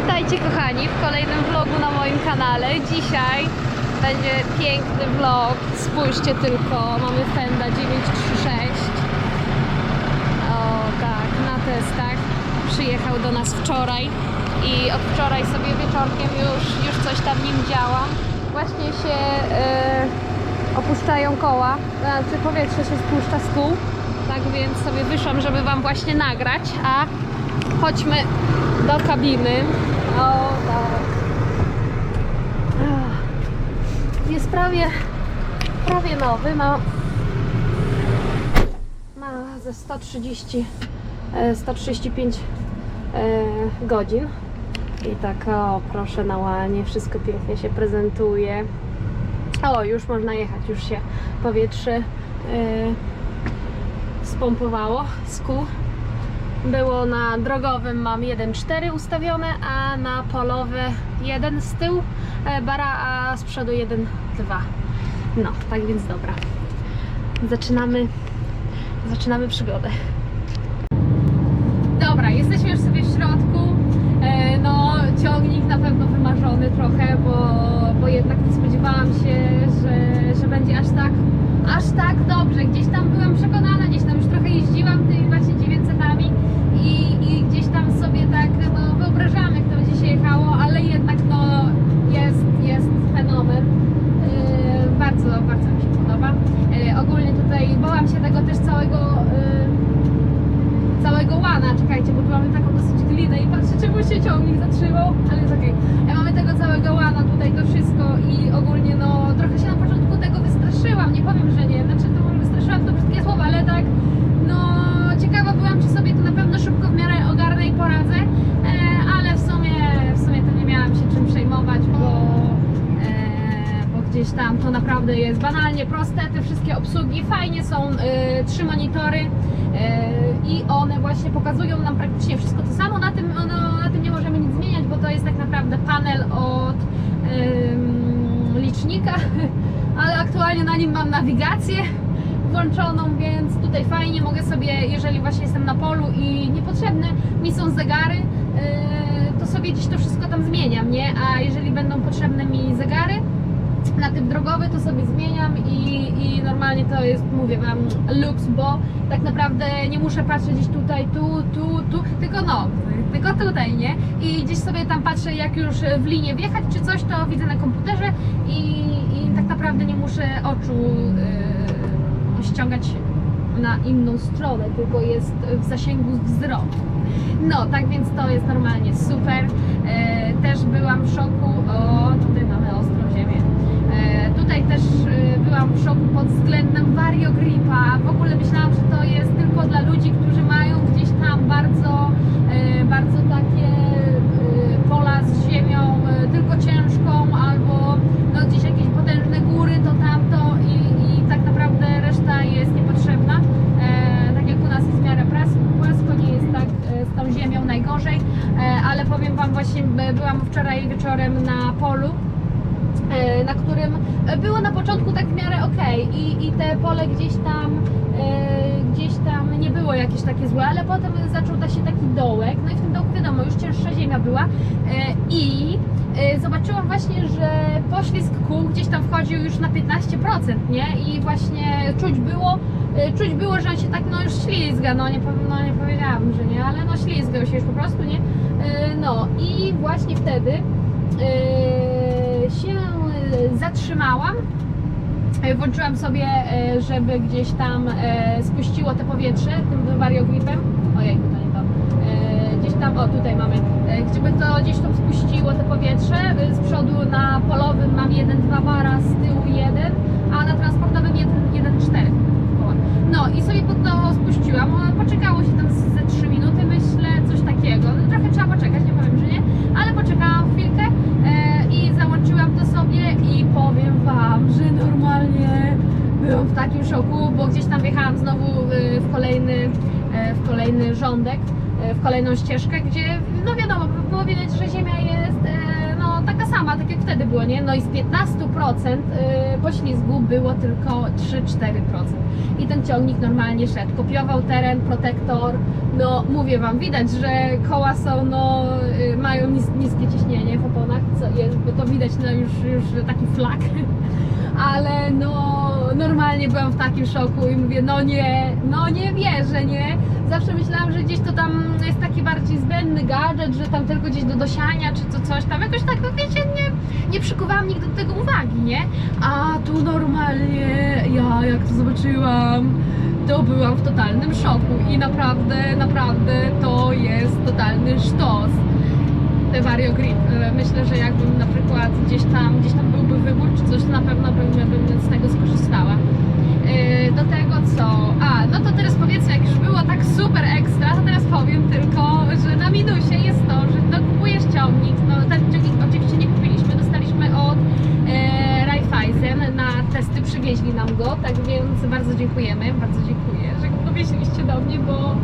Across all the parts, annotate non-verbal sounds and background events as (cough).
Witajcie kochani w kolejnym vlogu na moim kanale. Dzisiaj będzie piękny vlog. Spójrzcie tylko, mamy Fenda 936. O tak, na testach. Przyjechał do nas wczoraj i od wczoraj sobie wieczorkiem już, już coś tam nim działa. Właśnie się e, opuszczają koła, znaczy powietrze się spuszcza z kół. Tak więc sobie wyszłam, żeby Wam właśnie nagrać, a chodźmy do kabiny. O tak. Jest prawie, prawie nowy, ma, ma ze 130, e, 135 e, godzin. I tak, o proszę na łanie, wszystko pięknie się prezentuje. O, już można jechać, już się powietrze e, spompowało z kół. Było na drogowym mam 1.4 ustawione, a na polowe 1 z tyłu e, bara, a z przodu 1.2. No, tak więc dobra. Zaczynamy, zaczynamy przygodę. Dobra, jesteśmy już sobie w środku. E, No, ciągnik na pewno wymarzony trochę, bo, bo jednak nie spodziewałam się, że, że będzie aż tak, aż tak dobrze. Gdzieś tam byłam przekonana, gdzieś tam już trochę jeździłam tymi właśnie 900-ami i, i gdzieś tam sobie tak no, wyobrażałam, jak to będzie się jechało, ale jednak no, jest, jest fenomen. E, Bardzo, bardzo mi się podoba. E, Ogólnie tutaj bałam się tego też całego e, całego łana, czekajcie, bo tu mamy taką dosyć glinę i patrzcie, czemu się ciągnik zatrzymał, ale jest okej. E, Mamy tego całego łana, tutaj to wszystko i ogólnie no trochę się na początku tego wystraszyłam, nie powiem, że nie, znaczy to może wystraszyłam to brzydkie słowa, ale tak no ciekawa byłam, czy sobie to na pewno szybko w miarę ogarnę i poradzę, e, ale w sumie, w sumie to nie miałam się czym przejmować, bo e, bo gdzieś tam to naprawdę jest banalnie proste, te wszystkie obsługi fajnie są, e, trzy monitory e, i one właśnie pokazują nam praktycznie wszystko to samo, na tym, no, na tym nie możemy nic zmieniać, bo to jest tak naprawdę panel od em, licznika, (laughs) ale aktualnie na nim mam nawigację włączoną, więc tutaj fajnie mogę sobie, jeżeli właśnie jestem na polu i niepotrzebne mi są zegary, e, to sobie gdzieś to wszystko tam zmieniam, nie? A jeżeli będą potrzebne mi zegary, na typ drogowy to sobie zmieniam i, i normalnie to jest, mówię wam, luks, bo tak naprawdę nie muszę patrzeć gdzieś tutaj, tu, tu, tu, tylko no, tylko tutaj, nie? I gdzieś sobie tam patrzę, jak już w linię wjechać czy coś, to widzę na komputerze i, i tak naprawdę nie muszę oczu yy, ściągać na inną stronę, tylko jest w zasięgu wzroku. No, tak więc to jest normalnie super. E, też byłam w szoku, o tutaj mamy ostrą ziemię. E, tutaj też e, byłam w szoku pod względem variogripa. W ogóle myślałam, że to jest tylko dla ludzi, którzy mają gdzieś tam bardzo, e, bardzo takie e, pola z ziemią tylko ciężką albo no, gdzieś jakieś potężne góry, to tamto i, i tak naprawdę reszta jest niepotrzebna. E, tak jak u nas jest w miarę pras, płasko, nie jest tak e, z tą ziemią najgorzej, e, ale powiem Wam właśnie, e, byłam wczoraj wieczorem na polu, e, na którym e, było na początku tak w miarę ok i, i te pole gdzieś tam e, gdzieś tam nie było jakieś takie złe, ale potem zaczął da się taki dołek, no i w tym dołku wiadomo, już cięższa ziemia była e, i e, zobaczyłam właśnie, że poślizg kół gdzieś tam wchodził już na 15%, nie? I właśnie czuć było, czuć było, że on się tak no już ślizga, no nie, no nie powiedziałam, że nie, ale no ślizgał się już po prostu, nie? No i właśnie wtedy się zatrzymałam. E, Włączyłam sobie, e, żeby gdzieś tam e, spuściło te powietrze tym wariogripem. Ojej, to nie to. Gdzieś tam, o tutaj mamy, żeby to gdzieś tam spuściło te powietrze. Z przodu na polowym mam 1,2 bara, z tyłu 1, a na transportowym 1,4 koła. No i sobie pod to spuściłam. Poczekało się tam ze 3 minuty, myślę, coś takiego. No, trochę trzeba poczekać, nie powiem, że nie, ale poczekałam chwilkę i załączyłam to sobie i powiem Wam, że normalnie byłam w takim szoku, bo gdzieś tam wjechałam znowu e, w kolejny, e, w kolejny rządek, e, w kolejną ścieżkę, gdzie no wiadomo, było widać, że ziemia jest taka sama, tak jak wtedy było, nie? No i z 15% e, poślizgu było tylko 3-4%. I ten ciągnik normalnie szedł, kopiował teren, protektor, no mówię Wam, widać, że koła są, no y, mają nis, niskie ciśnienie w oponach, co jest, bo to widać no już, już taki flak. (laughs) Ale no normalnie byłam w takim szoku i mówię, no nie, no nie wierzę, nie? Zawsze myślałam, że gdzieś to tam jest taki bardziej zbędny gadżet, że tam tylko gdzieś do dosiania czy to coś tam. Jakoś tak, no wiecie, nie, nie przykuwałam nigdy do tego uwagi, nie? A tu normalnie, ja jak to zobaczyłam, to byłam w totalnym szoku i naprawdę, naprawdę to jest totalny sztos. Te Vario Grip. E, Myślę, że jakbym na przykład gdzieś tam, gdzieś tam byłby wybór czy coś, to na pewno bym, bym z tego skorzystała. E, Do tego co? A, no to teraz powiedzmy, jak już było tak super ekstra, to teraz powiem tylko, że na minusie jest to, że no, kupujesz ciągnik, no ten ciągnik oczywiście nie kupiliśmy, dostaliśmy od e, Raiffeisen na testy, przywieźli nam go, tak więc bardzo dziękujemy, bardzo dziękuję, że go dowieźliście do mnie, bo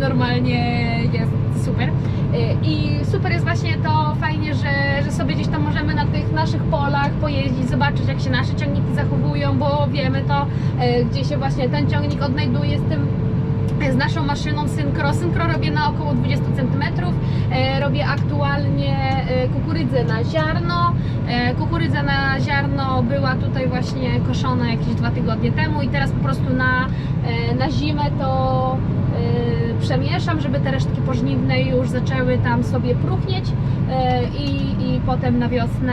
normalnie jest super. E, I super jest właśnie to fajnie, że, że sobie gdzieś tam możemy na tych naszych polach pojeździć, zobaczyć jak się nasze ciągniki zachowują, bo wiemy to, e, gdzie się właśnie ten ciągnik odnajduje z tym z naszą maszyną Synchro. Synchro robię na około 20 cm. E, robię aktualnie kukurydzę na ziarno. Kukurydza na ziarno była tutaj właśnie koszona jakieś dwa tygodnie temu i teraz po prostu na, na zimę to przemieszam, żeby te resztki pożniwne już zaczęły tam sobie próchnieć e, i, i potem na wiosnę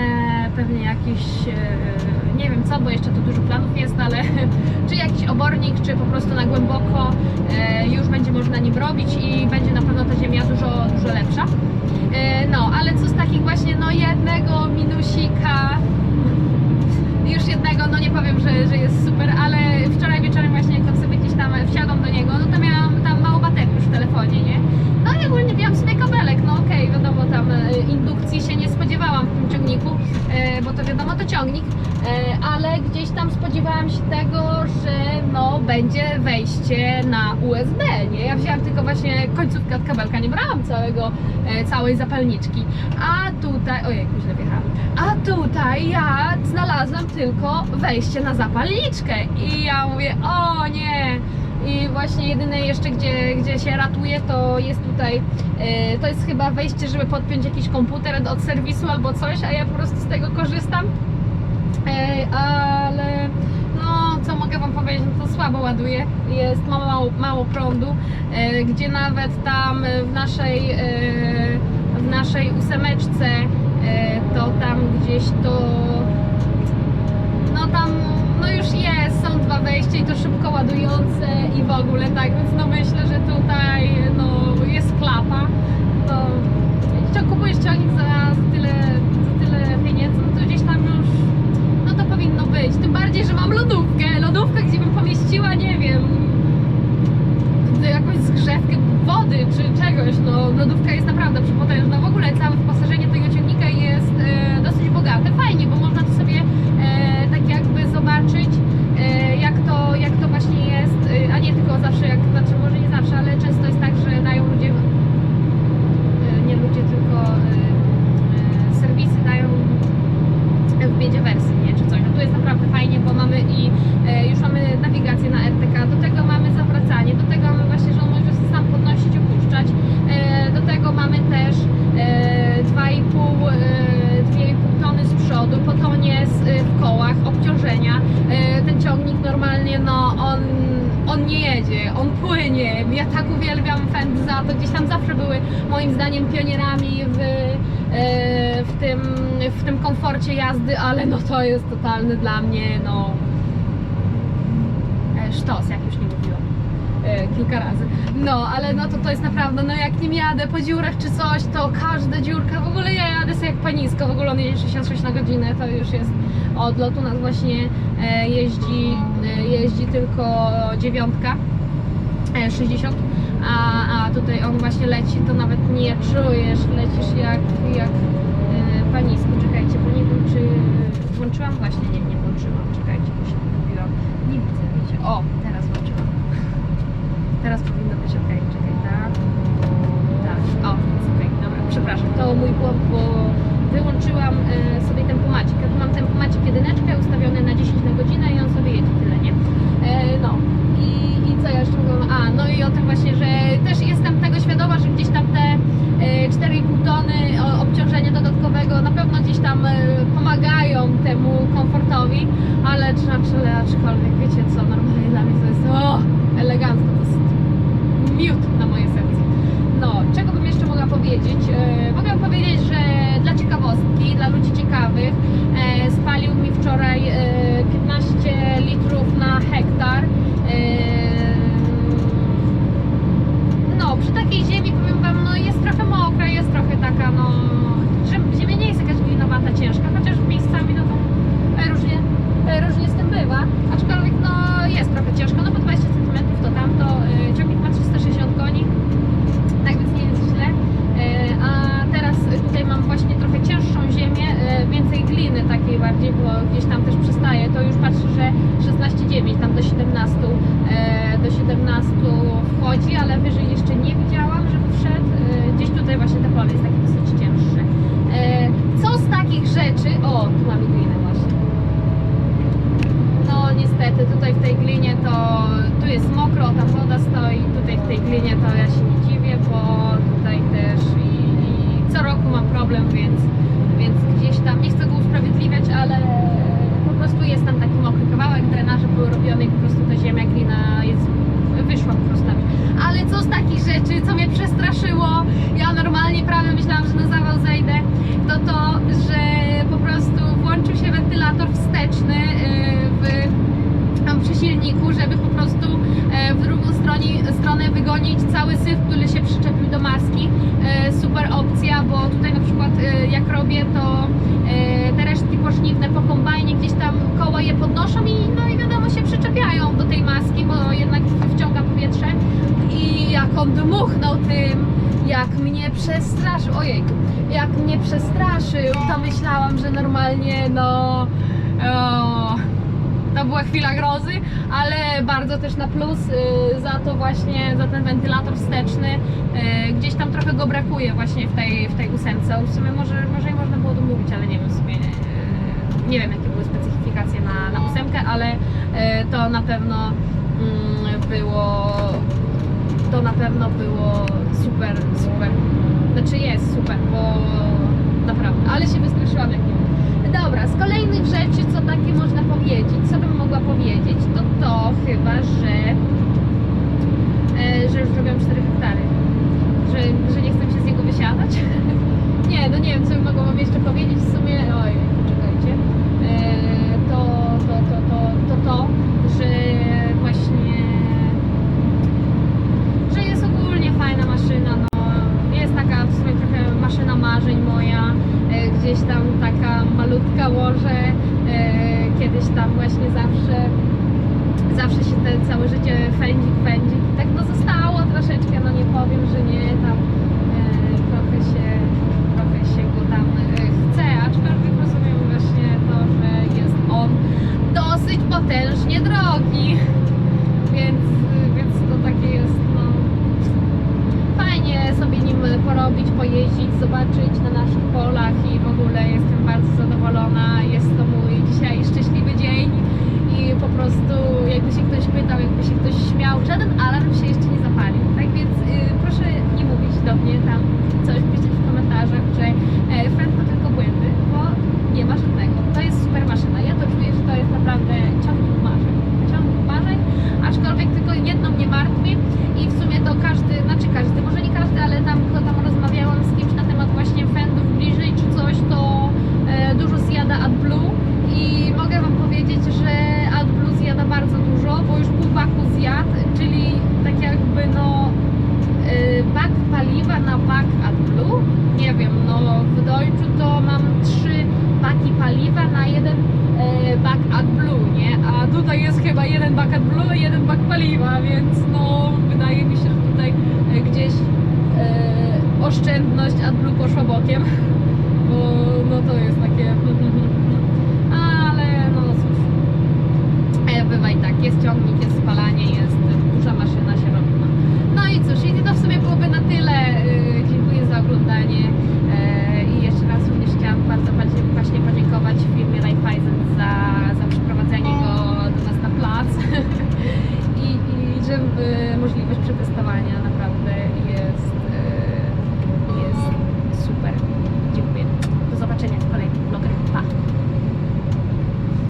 pewnie jakiś e, nie wiem co, bo jeszcze tu dużo planów jest, ale (laughs) czy jakiś obornik, czy po prostu na głęboko e, już będzie można nim robić i będzie na pewno ta ziemia dużo, dużo lepsza. No, ale co z takich właśnie, no jednego minusika, (laughs) już jednego, no nie powiem, że, że jest super, ale wczoraj wieczorem właśnie jak tam sobie gdzieś tam wsiadłam do niego, no to miałam tam w telefonie, nie? No i ogólnie miałam sobie kabelek, no okej, wiadomo, tam e, indukcji się nie spodziewałam w tym ciągniku, e, bo to wiadomo, to ciągnik, e, ale gdzieś tam spodziewałam się tego, że no będzie wejście na USB, nie? Ja wzięłam tylko właśnie końcówkę od kabelka, nie brałam całego, całej zapalniczki, a tutaj, ojej, źle wjechałam, a tutaj ja znalazłam tylko wejście na zapalniczkę i ja mówię, o nie, i właśnie jedyne jeszcze, gdzie, gdzie się ratuje, to jest tutaj, e, to jest chyba wejście, żeby podpiąć jakiś komputer od serwisu albo coś, a ja po prostu z tego korzystam. E, ale no, co mogę Wam powiedzieć, no to słabo ładuje, jest ma mało, mało prądu, e, gdzie nawet tam w naszej, e, w naszej ósemeczce, e, to tam gdzieś to no tam, no już jest, są dwa wejścia i to szybko ładujące i w ogóle tak, więc no myślę, że tutaj no jest klapa, jak kupujesz ciągnik za, za tyle, za tyle pieniędzy, no to gdzieś tam już, no to powinno być, tym bardziej, że mam lodówkę, lodówkę, gdzie bym pomieściła, nie wiem, jakąś zgrzewkę wody czy czegoś, no lodówka jest naprawdę przepotężna, w ogóle całe wyposażenie tego ciągnika jest e, dosyć bogate, fajnie, bo można to sobie e, tak jakby zobaczyć, e, jak, to, jak to właśnie jest, e, a nie tylko zawsze, jak, znaczy może nie zawsze, ale często jest tak, że dają ludzie, e, nie ludzie, tylko e, e, serwisy dają w biedzie wersji, nie, czy coś. No tu jest naprawdę fajnie, bo mamy i e, już mamy nawigację na RTK, do tego mamy zawracanie, do tego mamy właśnie, że on może się sam podnosić, opuszczać, e, do tego mamy też e, 2,5 e, 2,5 tony z przodu, po tonie z, e, w kołach, obciążenia. E, ten ciągnik normalnie, no on, on nie jedzie, on płynie. Ja tak uwielbiam Fendt za to, gdzieś tam zawsze były moim zdaniem pionierami w, e, w, tym, w tym komforcie jazdy, ale no to jest totalny dla mnie, no e, sztos, jak już nie mówiłam e, kilka razy. No, ale no to to jest naprawdę, no jak nim jadę po dziurach czy coś, to każda dziurka, w ogóle ja jadę sobie jak panisko, w ogóle on jedzie 66 na godzinę, to już jest odlot, u nas właśnie jeździ, jeździ tylko dziewiątka, e, 60, a, a tutaj on właśnie leci, to nawet nie czujesz, lecisz jak, jak e, panisko, czekajcie, bo nie wiem czy włączyłam, właśnie nie, nie włączyłam, czekajcie, bo się pogubiłam, nie widzę, wiecie, o, teraz włączyłam. Teraz powinno być ok, czekaj, tak. Tak, o, jest ok, dobra, przepraszam, to mój błąd, bo wyłączyłam e, sobie tempomacik. Ja tu mam tempomacik jedyneczkę ustawiony na 10 na godzinę i on sobie jedzie tyle, nie? E, no. I, i co ja jeszcze mówiłam? A, no i o tym właśnie, że też jestem tego świadoma, że gdzieś tam te e, 4,5 tony o- obciążenia swojemu komfortowi, ale Churchill, aczkolwiek wiecie co, normalnie dla mnie to jest o, elegancko, to jest miód na moje serce. No, czego bym jeszcze mogła powiedzieć? E, mogę powiedzieć, że dla ciekawostki, dla ludzi ciekawych, e, spalił mi wczoraj e, 15 litrów na hektar. E, no, przy takiej ziemi powiem Wam, no jest trochę mokra, jest trochę taka, no, że ziemia nie jest jakaś glinowata, ciężka, chociaż miejscami, no to e, różnie, e, różnie z tym bywa, aczkolwiek, no, jest trochę ciężko, no bo 20 cm to tamto, e, ciągnik ma 360 koni, tak więc nie jest źle. E, A teraz tutaj mam właśnie trochę cięższą ziemię, e, więcej gliny takiej bardziej, bo gdzieś tam też przystaje. To już patrzę, że 16,9 tam do 17, e, do 17 wchodzi, ale wyżej jeszcze nie widziałam, żeby wszedł. E, Gdzieś tutaj właśnie te pole jest takie dosyć cięższe. E, Co z takich rzeczy? O, tu mamy glinę właśnie. No niestety, tutaj w tej glinie to tu jest mokro, tam woda stoi, tutaj w tej glinie to ja się nie dziwię, bo tutaj też i, i co roku mam problem, więc, więc gdzieś tam, nie chcę go usprawiedliwiać, ale prostu jest tam taki mokry kawałek, drenaże były robione i po prostu ta ziemia, glina jest, wyszła po prostu. Ale co z takich rzeczy, co mnie przestraszyło, ja normalnie prawie myślałam, że na zawał zejdę, to to, że po prostu włączył się wentylator wsteczny yy, w tam przy silniku, żeby po prostu e, w drugą stronie, stronę wygonić cały syf, który się przyczepił do maski. E, Super opcja, bo tutaj na przykład e, jak robię, to koła je podnoszą i no i wiadomo się przyczepiają do tej maski, bo jednak wciąga powietrze. I jak on dmuchnął tym, jak mnie przestraszył, ojej, jak mnie przestraszył, to myślałam, że normalnie no... O, to była chwila grozy, ale bardzo też na plus y, za to właśnie, za ten wentylator wsteczny. Y, gdzieś tam trochę go brakuje właśnie w tej, w tej ósemce. W sumie może, może i można było domówić, ale nie wiem w sumie. y, Nie wiem ale y, to na pewno mm, było to na pewno było super, super. Znaczy jest super, bo naprawdę, ale się wystraszyłam jak nie. Dobra, z kolejnych rzeczy, co takie można powiedzieć, co bym mogła powiedzieć, to to chyba, że, e, że już robiłam 4 hektary, że, że nie chcę się z niego wysiadać. (laughs) nie, no nie wiem, co bym mogła wam jeszcze powiedzieć, w sumie, poszła bokiem, bo no to jest takie (laughs) ale no cóż. E, bywa i tak, jest ciągnik, jest spalanie,